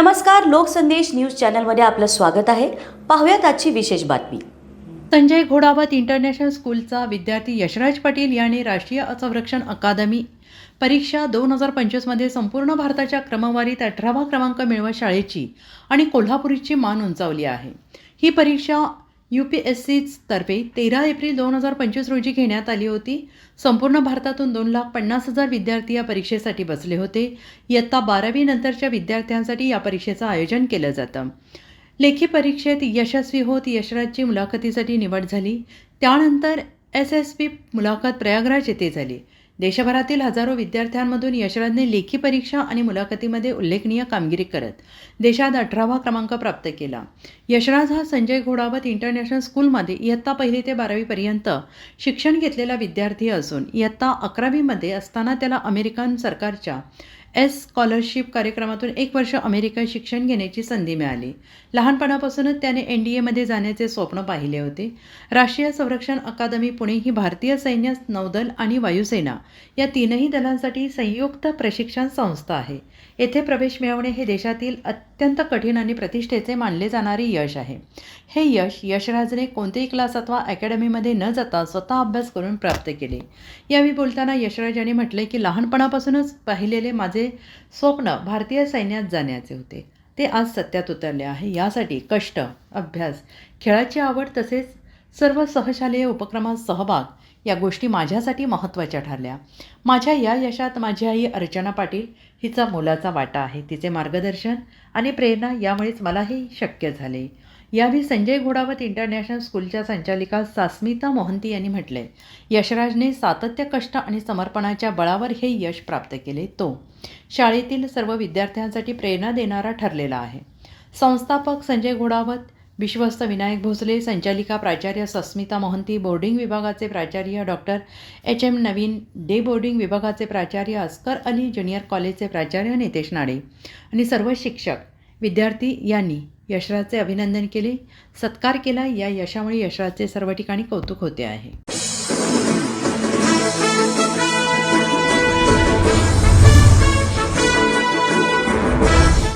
नमस्कार लोकसंदेश न्यूज चॅनलमध्ये आपलं स्वागत आहे. पाहूयात आजची विशेष बातमी. संजय घोडावत इंटरनॅशनल स्कूलचा विद्यार्थी यशराज पाटील याने राष्ट्रीय संरक्षण अकादमी परीक्षा दोन हजार पंचवीसमध्ये संपूर्ण भारताच्या क्रमवारीत अठरावा क्रमांक मिळवत शाळेची आणि कोल्हापुरीची मान उंचावली आहे. ही परीक्षा यू पी एस तर्फे तेरा एप्रिल दोन हजार पंचवीस रोजी घेण्यात आली होती. संपूर्ण भारतातून दोन लाख पन्नास हजार विद्यार्थी या परीक्षेसाठी बसले होते. इयत्ता बारावी नंतरच्या विद्यार्थ्यांसाठी या परीक्षेचं आयोजन केलं जातं. लेखी परीक्षेत यशस्वी होत यशराजची मुलाखतीसाठी निवड झाली. त्यानंतर एस एस पी मुलाखत प्रयागराज येथे झाली. देशभरातील हजारो विद्यार्थ्यांमधून यशराजने लेखी परीक्षा आणि मुलाखतीमध्ये उल्लेखनीय कामगिरी करत देशात अठरावा क्रमांक प्राप्त केला. यशराज हा संजय घोडावत इंटरनॅशनल स्कूलमध्ये इयत्ता पहिली ते बारावीपर्यंत शिक्षण घेतलेला विद्यार्थी असून इयत्ता अकरावीमध्ये असताना त्याला अमेरिकन सरकारच्या एस स्कॉलरशिप कार्यक्रमातून एक वर्ष अमेरिकन शिक्षण घेण्याची संधी मिळाली. लहानपणापासूनच त्याने एन डी एमध्ये जाण्याचे स्वप्न पाहिले होते. राष्ट्रीय संरक्षण अकादमी पुणे ही भारतीय सैन्य नौदल आणि वायुसेना या तीनही दलांसाठी संयुक्त प्रशिक्षण संस्था आहे. येथे प्रवेश मिळवणे हे देशातील अत्यंत कठीण आणि प्रतिष्ठेचे मानले जाणारे यश आहे. हे यश यशराजने कोणतेही क्लास अथवा अकॅडमीमध्ये न जाता स्वतः अभ्यास करून प्राप्त केले. यावेळी बोलताना यशराज यांनी म्हटले की लहानपणापासूनच पाहिलेले माझे स्वप्न भारतीय सैन्यात जाण्याचे होते. ते आज सत्यात उतरले आहे. यासाठी कष्ट अभ्यास खेळाची आवड तसेच सर्व सहशालेय उपक्रमात सहभाग या गोष्टी माझ्यासाठी महत्त्वाच्या ठरल्या. माझ्या या यशात माझी आई अर्चना पाटील हिचा मोलाचा वाटा आहे. तिचे मार्गदर्शन आणि प्रेरणा यामुळेच मलाही शक्य झाले. याआधी संजय घोडावत इंटरनॅशनल स्कूलच्या संचालिका सास्मिता मोहंती यांनी म्हटले यशराजने सातत्य कष्ट आणि समर्पणाच्या बळावर हे यश प्राप्त केले. तो शाळेतील सर्व विद्यार्थ्यांसाठी प्रेरणा देणारा ठरलेला आहे. संस्थापक संजय घोडावत विश्वस्त विनायक भोसले संचालिका प्राचार्य सस्मिता मोहंती बोर्डिंग विभागाचे प्राचार्य doctor H. M. Navin Dey boarding विभागाचे प्राचार्य अस्कर अली ज्युनियर कॉलेजचे प्राचार्य नितेश नाडे आणि सर्व शिक्षक विद्यार्थी यांनी यशराजचे अभिनंदन केले. सत्कार केला. या यशामुळे यशराजचे सर्व ठिकाणी कौतुक होते आहे.